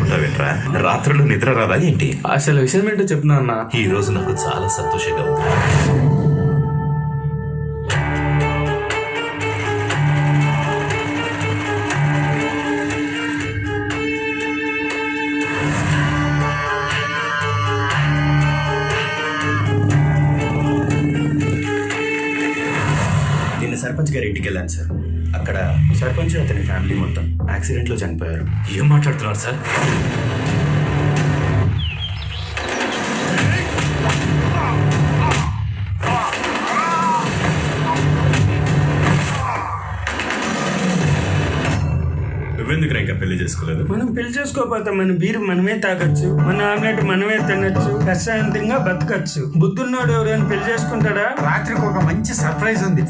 వినరా రాత్రులు నిద్ర రాదా ఏంటి? అసలు విషయం ఏంటో చెప్తున్నా అన్న ఈ రోజు నాకు చాలా సంతోషంగా ఉంది. నిన్న సర్పంచ్ గారి ఇంటికి వెళ్ళాను సార్. అక్కడ సర్పంచ్ అతని ఫ్యామిలీ మొత్తం యాక్సిడెంట్లో చనిపోయారు. ఏం మాట్లాడుతున్నారు సార్? నువ్వెందుకు ఇంకా పెళ్ళి చేసుకోలేదు? మనం పెళ్ళి చేసుకోకపోతే మన బీరు మనమే తాగొచ్చు మన ఆమ్లెట్ మనమే తినొచ్చు ప్రశాంతంగా బతకచ్చు. బుద్ధున్నోడు ఎవరైనా పెళ్ళి చేసుకుంటాడా? రాత్రికి ఒక మంచి సర్ప్రైజ్ ఉంది.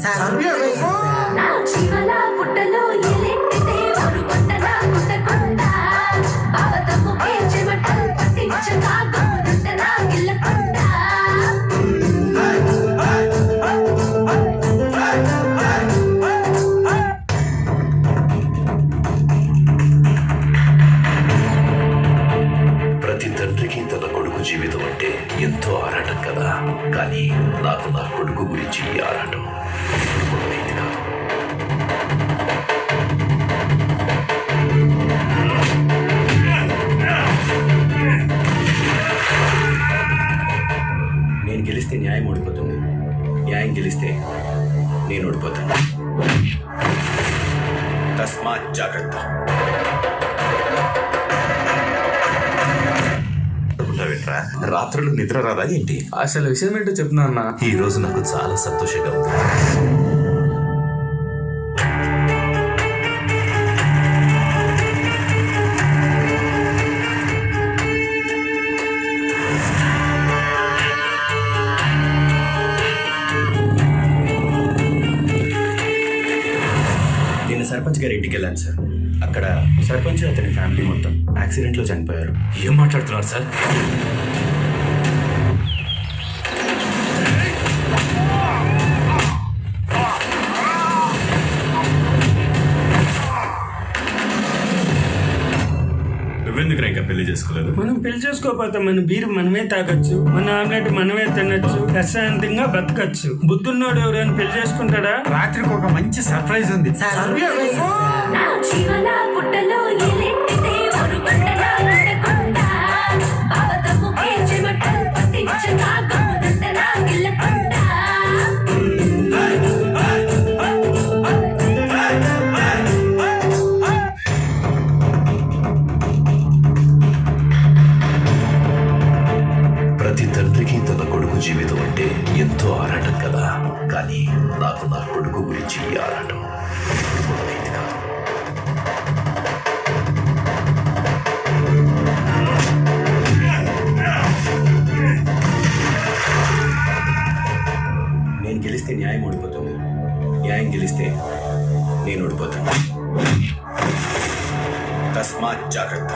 ప్రతి కొడుకు జీవితం అంటే ఎంతో ఆరాటం కదా. కానీ నాకు నా కొడుకు గురించి ఈ ఆరాటం. నేను గెలిస్తే న్యాయం ఓడిపోతుంది. న్యాయం గెలిస్తే నేను ఓడిపోతాను. తస్మాత్ జాగ్రత్త. రాత్రులు నిద్ర రాదా ఏంటి? అసలు విషయం ఏంటో చెప్తున్నా అన్న. ఈ రోజు నాకు చాలా సంతోషంగా ఉంది. సర్పంచ్ గారి ఇంటికి వెళ్ళాను సార్. అక్కడ సర్పంచ్ అతని ఫ్యామిలీ మొత్తం యాక్సిడెంట్లో చనిపోయారు. ఏం మాట్లాడుతున్నారు సార్? నువ్వెందుకు ఇంకా పెళ్ళి చేసుకోలేదు? మనం పెళ్ళి చేసుకోకపోతే మన బీరు మనమే తాగొచ్చు మన ఆమ్లెట్ మనమే తినొచ్చు ప్రశాంతంగా బతకచ్చు. బుద్ధున్నోడు ఎవరైనా పెళ్ళి చేసుకుంటాడా? రాత్రికి ఒక మంచి సర్ప్రైజ్ ఉంది. నా జీవల పుట్టలో తండ్రికి తన కొడుకు జీవితం అంటే ఎంతో ఆరాటం కదా. కానీ నాకు నా కొడుకు గురించి ఈ ఆరాటం మొదలైంది కాదు. నేను గెలిస్తే న్యాయం ఓడిపోతుంది. న్యాయం గెలిస్తే నేను ఓడిపోతాను. తస్మాత్ జాగ్రత్త.